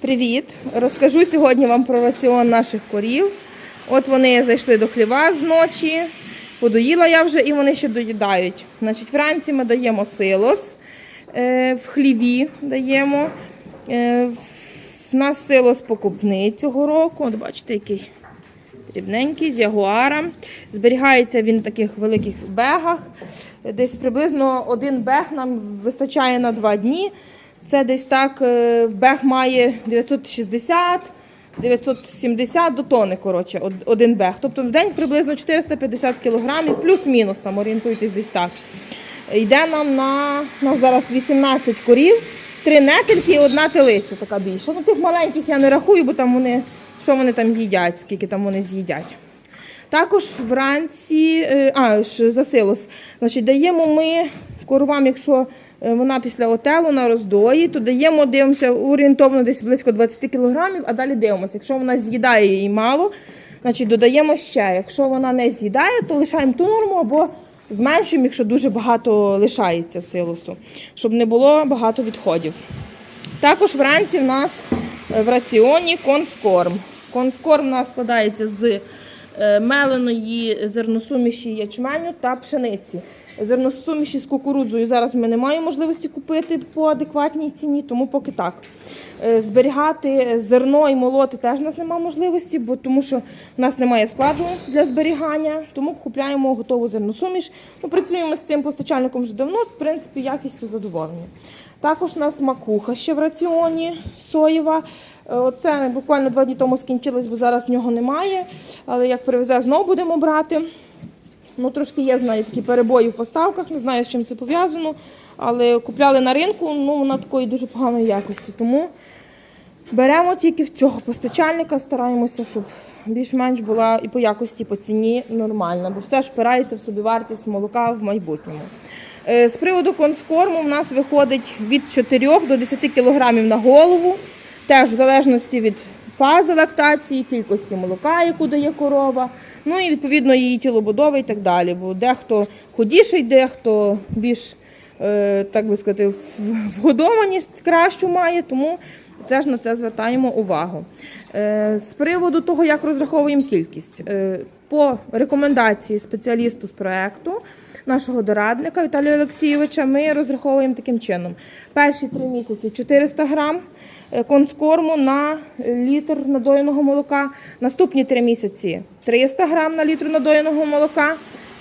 Привіт! Розкажу сьогодні вам про раціон наших корів. От вони зайшли до хліва з ночі, подоїла я вже і вони ще доїдають. Значить, вранці ми даємо силос, е, в хліві даємо. Е, в нас силос покупний цього року. От бачите, який дрібненький, з ягуара. Зберігається він в таких великих бегах. Десь приблизно один бег нам вистачає на два дні. Це десь так, е, бег має 960, 970 до тони, коротше, один бег. Тобто в день приблизно 450 кілограмів, плюс-мінус, там орієнтуйтесь десь так. Йде нам на, на зараз 18 корів, три некельки і одна телиця така більша. Ну, тих маленьких я не рахую, бо там вони, що вони там їдять, скільки там вони з'їдять. Також вранці, е, а, ж за силос, значить, даємо ми коровам, якщо вона після отелу на роздої, то даємо, дивимося орієнтовно десь близько 20 кілограмів, а далі дивимося. Якщо вона з'їдає її мало, значить додаємо ще. Якщо вона не з'їдає, то лишаємо ту норму або зменшуємо, якщо дуже багато лишається силосу, щоб не було багато відходів. Також вранці в нас е, в раціоні концкорм. Концкорм у нас складається з е, меленої зерносуміші ячменю та пшениці. Зерносуміші з кукурудзою зараз ми не маємо можливості купити по адекватній ціні, тому поки так. Е, Зберігати зерно і молоти теж у нас немає можливості, бо тому що в нас немає складу для зберігання, тому купляємо готову зерносуміш. Ми працюємо з цим постачальником вже давно, в принципі, якістю задоволені. Також у нас макуха ще в раціоні соєва. Е, Оце буквально два дні тому скінчилось, бо зараз нього немає. Але як привезе, знову будемо брати. Ну, трошки є, знаю, такі перебої в поставках, не знаю, з чим це пов'язано. Але купляли на ринку, ну вона такої дуже поганої якості. Тому беремо тільки в цього постачальника, стараємося, щоб більш-менш була і по якості, і по ціні нормальна, бо все ж впирається в собівартість молока в майбутньому. Е, З приводу концкорму в нас виходить від 4 до 10 кг на голову, теж в залежності від фази лактації, кількості молока, яку дає корова, ну і відповідно її тілобудови і так далі. Бо дехто худіший, дехто більш, е, так би сказати, вгодованість кращу має, тому це ж на це звертаємо увагу. Е, З приводу того, як розраховуємо кількість, е, по рекомендації спеціалісту з проекту, нашого дорадника Віталія Олексійовича, ми розраховуємо таким чином: перші три місяці 400 грам е, концкорму на літр надоєного молока, наступні три місяці 300 грам на літр надоєного молока.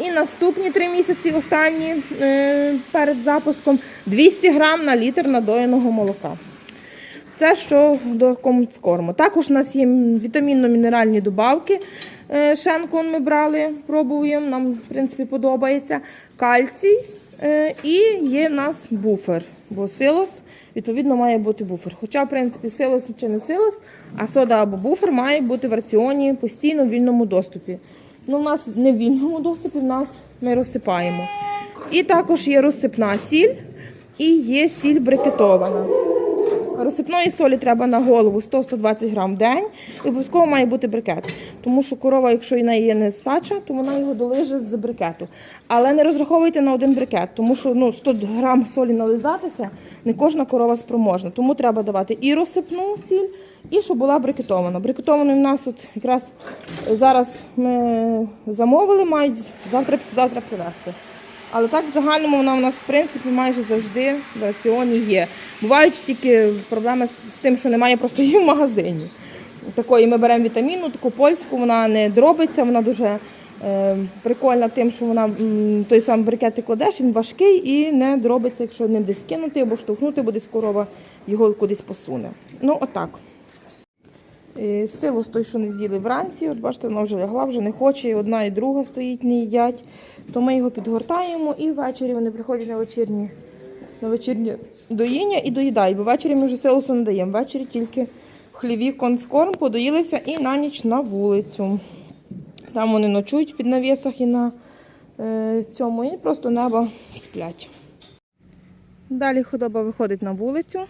І наступні три місяці, останні е, перед запуском, 200 грам на літр надоєного молока. Це що до комцкорму. Також у нас є вітамінно-мінеральні добавки. Е, Шенкон ми брали, пробуємо, нам в принципі подобається. Кальцій е, і є в нас буфер, бо силос, відповідно, має бути буфер. Хоча, в принципі, силос чи не силос, а сода або буфер має бути в раціоні постійно в вільному доступі. Ну, у нас не в вільному доступі, в нас ми розсипаємо. І також є розсипна сіль і є сіль брикетована. Розсипної солі треба на голову 100-120 грам в день і обов'язково має бути брикет. Тому що корова, якщо і неї є нестача, то вона його долиже з брикету. Але не розраховуйте на один брикет, тому що ну, 100 грам солі нализатися не кожна корова спроможна. Тому треба давати і розсипну сіль, і щоб була брикетована. Брикетованою в нас от якраз зараз ми замовили, мають завтра післязавтра привезти. Але так в загальному вона в нас в принципі майже завжди в раціоні є. Бувають тільки проблеми з тим, що немає просто її в магазині. Такої ми беремо вітамінну, таку польську, вона не дробиться, вона дуже е, прикольна тим, що вона той самий брикет ти кладеш, він важкий і не дробиться, якщо ним десь кинути або штовхнути, бо десь корова його кудись посуне. Ну, отак. Е, Силу з той, що не з'їли вранці, от бачите, вона вже лягла, вже не хоче, і одна і друга стоїть, не їдять. То ми його підгортаємо і ввечері вони приходять на вечірні, на вечірнє доїння і доїдають. Бо ввечері ми вже силосу не даємо. Ввечері тільки в хліві концкорм подоїлися і на ніч на вулицю. Там вони ночують під навісах і на е, цьому, і просто небо сплять. Далі худоба виходить на вулицю.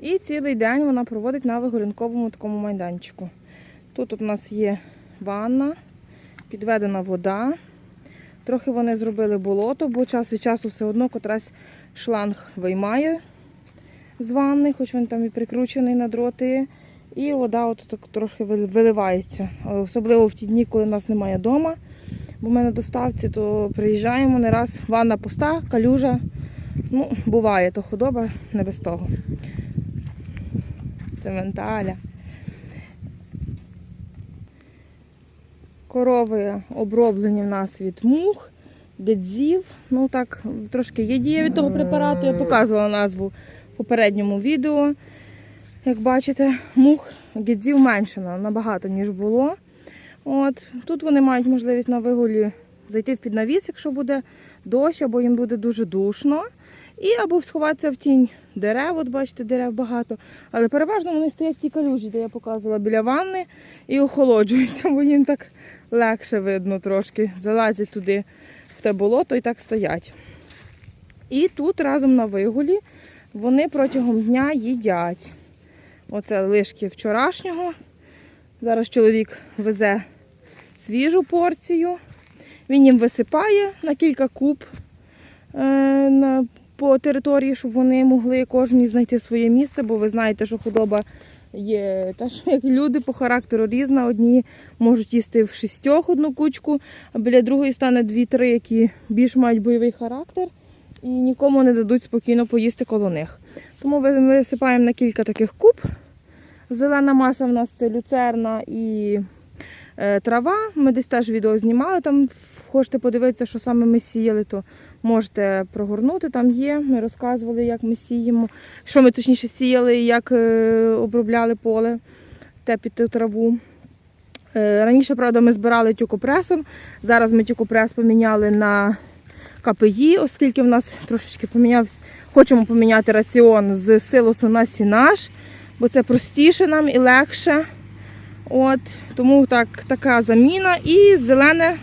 І цілий день вона проводить на вигорінковому такому майданчику. Тут у нас є ванна, підведена вода. Трохи вони зробили болото, бо час від часу все одно котрась шланг виймає з ванни, хоч він там і прикручений на дроти. І вода от так трошки виливається. Особливо в ті дні, коли нас немає вдома. Бо в мене доставці, то приїжджаємо не раз. Ванна пуста, калюжа. Ну, буває, то худоба не без того. Це менталя. Корови оброблені в нас від мух, гедзів. Ну так, трошки є дія від того препарату. Я показувала назву в попередньому відео. Як бачите, мух гедзів меншено набагато, ніж було. От. Тут вони мають можливість на вигулі зайти в піднавіс, якщо буде дощ, або їм буде дуже душно. І або сховатися в тінь дерев, от бачите, дерев багато. Але переважно вони стоять в тій калюжі, де я показувала біля ванни, і охолоджуються, бо їм так легше видно трошки. Залазять туди в те болото і так стоять. І тут разом на вигулі вони протягом дня їдять. Оце лишки вчорашнього. Зараз чоловік везе свіжу порцію. Він їм висипає на кілька куб е, по території, щоб вони могли кожні знайти своє місце, бо ви знаєте, що худоба є та що як люди по характеру різна. Одні можуть їсти в шістьох одну кучку, а біля другої стане дві-три, які більш мають бойовий характер і нікому не дадуть спокійно поїсти коло них. Тому ми висипаємо на кілька таких куб. Зелена маса в нас це люцерна і е, трава. Ми десь теж відео знімали. Там хочете подивитися, що саме ми сіяли, то можете прогорнути. Там є. Ми розказували, як ми сіємо, що ми точніше сіяли, як е, обробляли поле те під траву. Е, Раніше, правда, ми збирали тюкопресом. Зараз ми тюкопрес поміняли на КПІ, оскільки в нас трошечки помінявся. Хочемо поміняти раціон з силосу на сінаж, бо це простіше нам і легше. От, тому так, така заміна. І зелене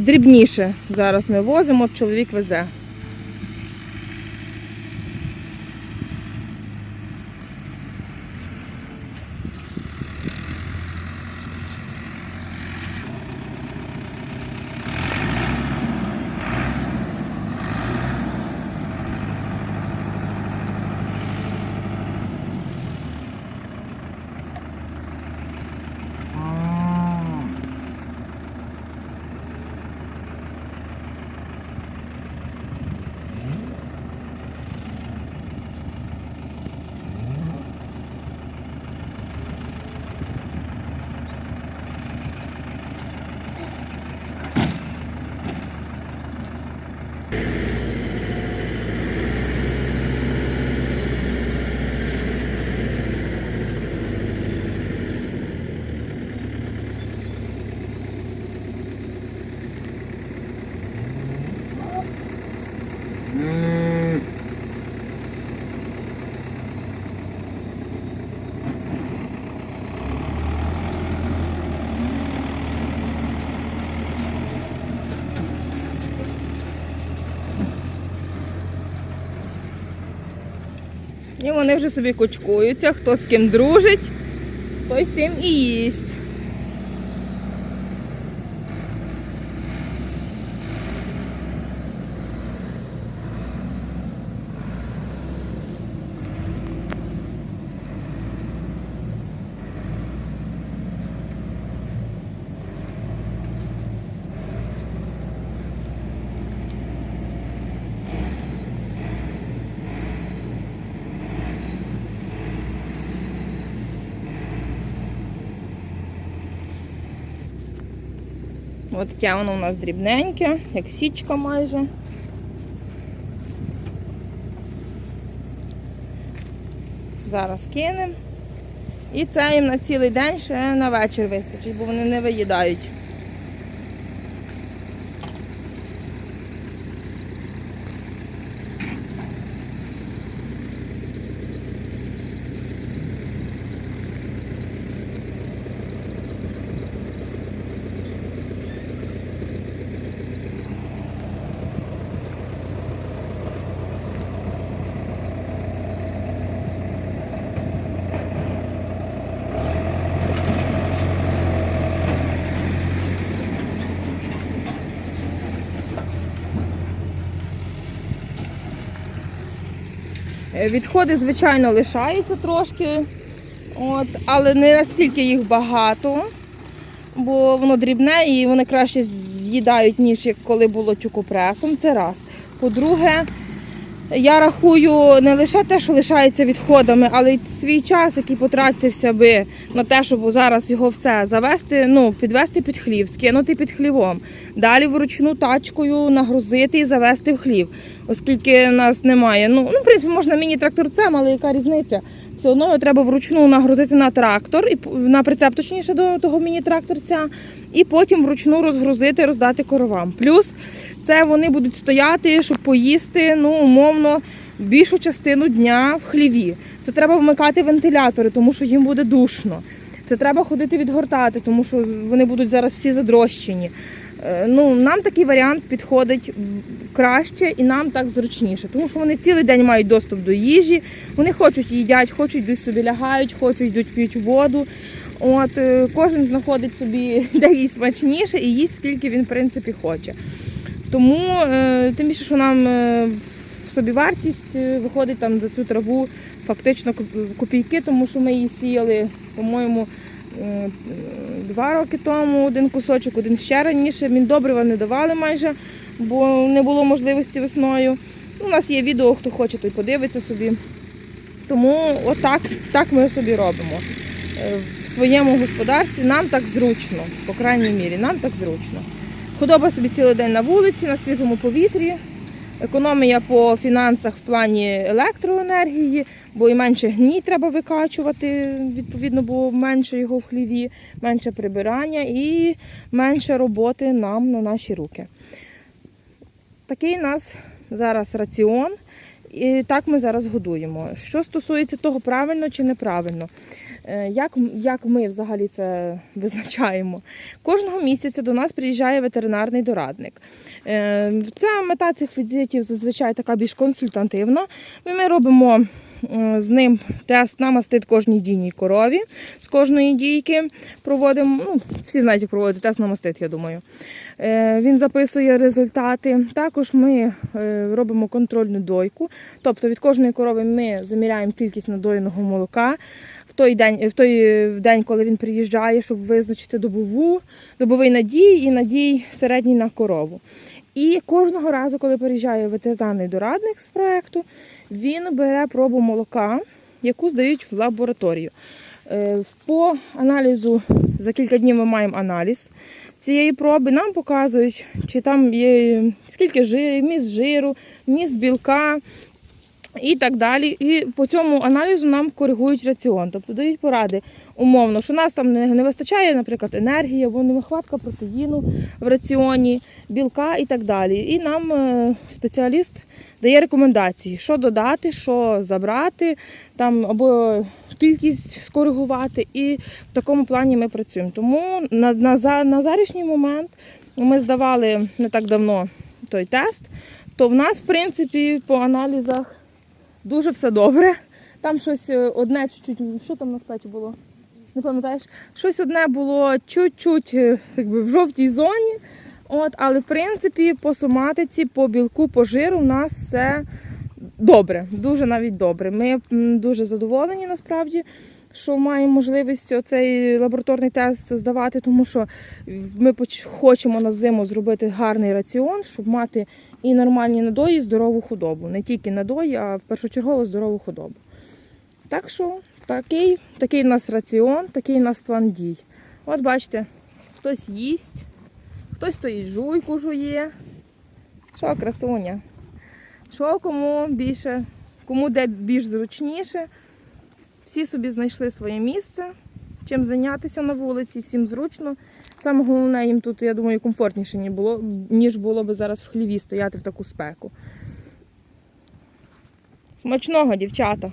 дрібніше зараз ми возимо, чоловік везе. І вони вже собі кучкуються, хто з ким дружить, той з тим і їсть. От таке воно у нас дрібненьке, як січка майже. Зараз кинемо. І це їм на цілий день ще на вечір вистачить, бо вони не виїдають. Відходи, звичайно, лишаються трошки, от, але не настільки їх багато, бо воно дрібне і вони краще з'їдають, ніж коли було чукопресом. Це раз. По-друге, я рахую не лише те, що лишається відходами, але й свій час, який потратився би на те, щоб зараз його все завести, ну, підвести під хлів, скинути під хлівом. Далі вручну тачкою нагрузити і завести в хлів, оскільки нас немає. Ну, ну в принципі, можна міні-тракторцем, але яка різниця? Все одно його треба вручну нагрузити на трактор, і на прицеп, точніше, до того міні-тракторця, і потім вручну розгрузити, роздати коровам. Плюс це вони будуть стояти, щоб поїсти, ну, умовно, більшу частину дня в хліві. Це треба вмикати вентилятори, тому що їм буде душно. Це треба ходити відгортати, тому що вони будуть зараз всі задрощені. Е, Ну, нам такий варіант підходить краще і нам так зручніше, тому що вони цілий день мають доступ до їжі, вони хочуть їдять, хочуть йдуть собі лягають, хочуть йдуть п'ють воду. От е, кожен знаходить собі, де їй смачніше, і їсть скільки він в принципі хоче. Тому е, тим більше, що нам е, в собівартість е, виходить там за цю траву фактично копійки, тому що ми її сіяли, по-моєму, два роки тому один кусочок, один ще раніше. Міндобрива не давали майже, бо не було можливості весною. У нас є відео, хто хоче, той подивиться собі. Тому отак так ми собі робимо. В своєму господарстві нам так зручно, по крайній мірі, нам так зручно. Худоба собі цілий день на вулиці, на свіжому повітрі. Економія по фінансах в плані електроенергії, бо і менше гній треба викачувати, відповідно, бо менше його в хліві, менше прибирання і менше роботи нам на наші руки. Такий у нас зараз раціон, і так ми зараз годуємо. Що стосується того, правильно чи неправильно, е, як, як ми взагалі це визначаємо? Кожного місяця до нас приїжджає ветеринарний дорадник. Це мета цих візитів зазвичай така більш консультативна. Ми робимо з ним тест на мастит кожній дійній корові. З кожної дійки проводимо, ну, всі знають, як проводити тест на мастит, я думаю. Е, Він записує результати. Також ми е, робимо контрольну дойку. Тобто від кожної корови ми заміряємо кількість надоєного молока той день, в той е, день, коли він приїжджає, щоб визначити добову, добовий надій і надій середній на корову. І кожного разу, коли приїжджає ветеринарний дорадник з проєкту, він бере пробу молока, яку здають в лабораторію. Е, По аналізу за кілька днів ми маємо аналіз цієї проби. Нам показують, чи там є скільки жиру, міст жиру, міст білка і так далі. І по цьому аналізу нам коригують раціон, тобто дають поради умовно, що нас там не, вистачає, наприклад, енергії, або нехватка протеїну в раціоні, білка і так далі. І нам е, спеціаліст дає рекомендації, що додати, що забрати, там або кількість скоригувати. І в такому плані ми працюємо. Тому на, на, на зарішній момент ми здавали не так давно той тест, то в нас, в принципі, по аналізах дуже все добре. Там щось е, одне чуть-чуть, що там на спеті було? Не пам'ятаєш? Щось одне було чуть-чуть е, якби, в жовтій зоні. От, але в принципі по соматиці, по білку, по жиру в нас все добре, дуже навіть добре. Ми дуже задоволені насправді, що маємо можливість оцей лабораторний тест здавати, тому що ми хочемо на зиму зробити гарний раціон, щоб мати і нормальні надої, і здорову худобу. Не тільки надої, а першочергово здорову худобу. Так що такий, такий в нас раціон, такий в нас план дій. От бачите, хтось їсть, хтось стоїть жуйку жує. Що, красуня? Що кому більше, кому де більш зручніше. Всі собі знайшли своє місце, чим зайнятися на вулиці, всім зручно. Саме головне їм тут, я думаю, комфортніше ні було, ніж було би зараз в хліві стояти в таку спеку. Смачного, дівчата!